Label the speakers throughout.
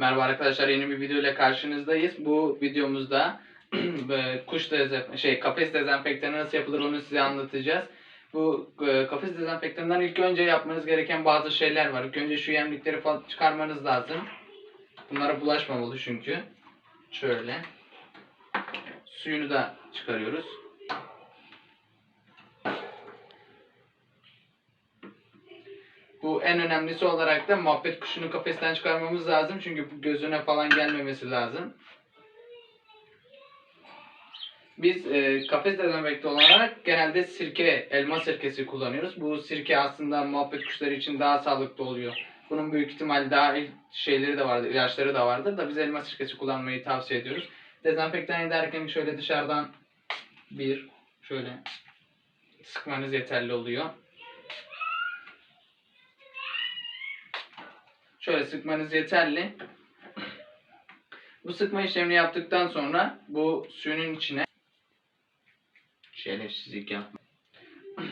Speaker 1: Merhaba arkadaşlar yeni bir video ile karşınızdayız. Bu videomuzda kuş dezenf şey kafes dezenfektanı nasıl yapılır onu size anlatacağız. Bu e, kafes dezenfektanından ilk önce yapmanız gereken bazı şeyler var. İlk önce şu yemlikleri falan çıkarmanız lazım. Bunlara bulaşmamalı çünkü. Şöyle. Suyunu da çıkarıyoruz. Bu en önemlisi olarak da muhabbet kuşunu kafesten çıkarmamız lazım. Çünkü gözüne falan gelmemesi lazım. Biz e, kafes dezenfekte olarak genelde sirke, elma sirkesi kullanıyoruz. Bu sirke aslında muhabbet kuşları için daha sağlıklı oluyor. Bunun büyük ihtimal daha şeyleri de vardır, ilaçları da vardır da biz elma sirkesi kullanmayı tavsiye ediyoruz. Dezenfektan ederken şöyle dışarıdan bir şöyle sıkmanız yeterli oluyor. Şöyle sıkmanız yeterli. Bu sıkma işlemini yaptıktan sonra bu suyun içine şerefsizlik yapma.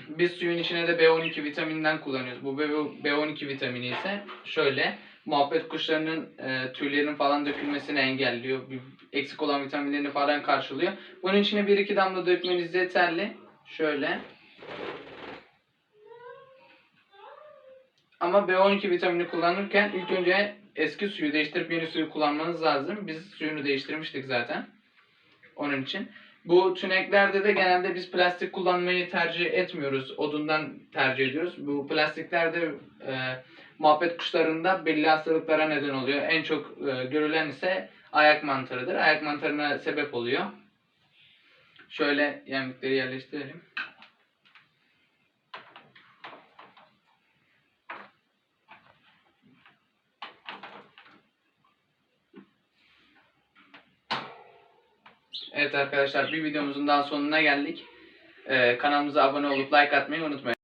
Speaker 1: Biz suyun içine de B12 vitaminden kullanıyoruz. Bu B12 vitamini ise şöyle muhabbet kuşlarının e, tüylerinin falan dökülmesini engelliyor. Eksik olan vitaminlerini falan karşılıyor. Bunun içine 1-2 damla dökmeniz yeterli. Şöyle. Ama B12 vitamini kullanırken ilk önce eski suyu değiştirip yeni suyu kullanmanız lazım. Biz suyunu değiştirmiştik zaten. Onun için. Bu tüneklerde de genelde biz plastik kullanmayı tercih etmiyoruz. Odundan tercih ediyoruz. Bu plastiklerde e, muhabbet kuşlarında belli hastalıklara neden oluyor. En çok e, görülen ise ayak mantarıdır. Ayak mantarına sebep oluyor. Şöyle yemlikleri yerleştirelim. Evet arkadaşlar bir videomuzun daha sonuna geldik. Ee, kanalımıza abone olup like atmayı unutmayın.